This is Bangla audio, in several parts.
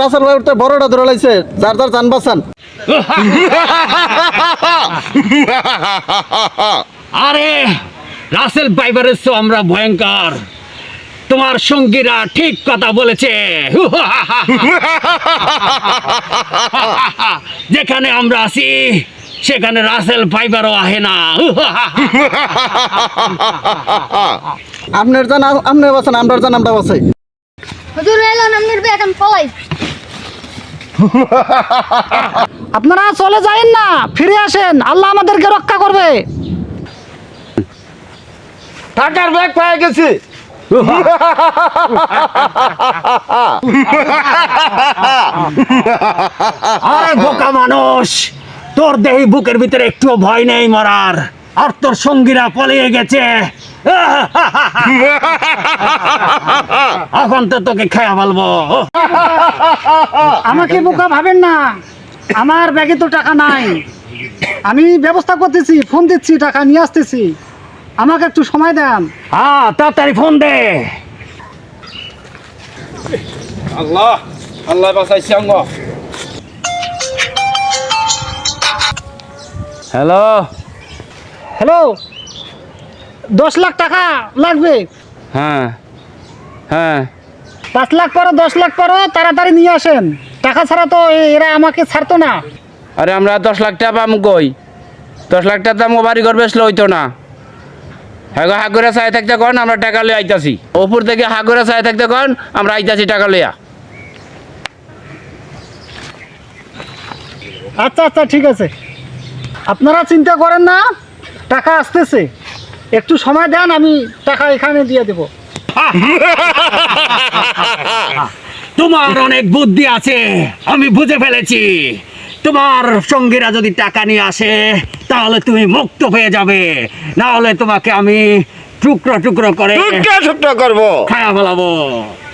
রাসেল ভাই উঠতে বড়টা ধরে লাইছে। যার যার আরে, রাসেল আমরা ভয়ঙ্কর। তোমার সঙ্গীরা ঠিক কথা বলেছে। যেখানে আমরা আছি সেখানে রাসেল ফাইবারও আহে না। আপনার জান আপনি বাঁচান আমরার জান আমরা বাঁচাই হুজুর এলো নামনির বে এখন পলাই। আপনারা চলে যায়েন না ফিরে আসেন আল্লাহ আমাদেরকে রক্ষা করবে। টাকার ব্যাগ পেয়ে গেছি। আরে বোকা মানুষ। তোর দেহি বুকের ভিতরে একটু ভয় নেই মরার আর তোর সঙ্গীরা পলিয়ে গেছে। এখন তো তোকে খেয়া বলব আমাকে বোকা ভাবেন না। আমার ব্যাগে তো টাকা নাই। আমি ব্যবস্থা করতেছি ফোন দিচ্ছি টাকা নিয়ে আসতেছি। আমাকে একটু সময় দেন। হ্যাঁ তাড়াতাড়ি ফোন দে। আল্লাহ আল্লাহ বাঁচাইছে অঙ্গ হ্যালো হ্যালো দশ লাখ টাকা লাগবে? হ্যাঁ। হ্যাঁ। পাঁচ লাখ পরো দশ লাখ পরো তাড়াতাড়ি নিয়ে আসেন। টাকা ছাড়া তো এরা আমাকে ছাড়তো না। আরে আমরা দশ লাখ টাকা পাম কই? দশ লাখ টাকা দাম বাড়ি ঘর বেসলে হইতো না। হ্যাঁ গো হাগুরা চাই থাকতে কন আমরা টাকা লই আইতাছি। ওপর থেকে হাগুরা চাই থাকতে কন আমরা আইতাছি টাকা লইয়া। আচ্ছা আচ্ছা ঠিক আছে। আপনারা চিন্তা করেন না টাকা আসতেছে। একটু সময় দেন আমি টাকা এখানে দিয়ে দেবো। তোমার অনেক বুদ্ধি আছে আমি বুঝে ফেলেছি। তোমার সঙ্গীরা যদি টাকা নিয়ে আসে তাহলে তুমি মুক্ত হয়ে যাবে। না হলে তোমাকে আমি টুকরো টুকরো করে ছোট্ট করব। খায়া ফেলাবো।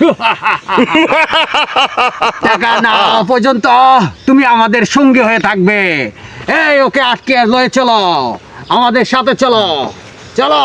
টাকা না পর্যন্ত তুমি আমাদের সঙ্গী হয়ে থাকবে। এই ওকে আটকে লয়ে চলো। আমাদের সাথে চলো। চলো।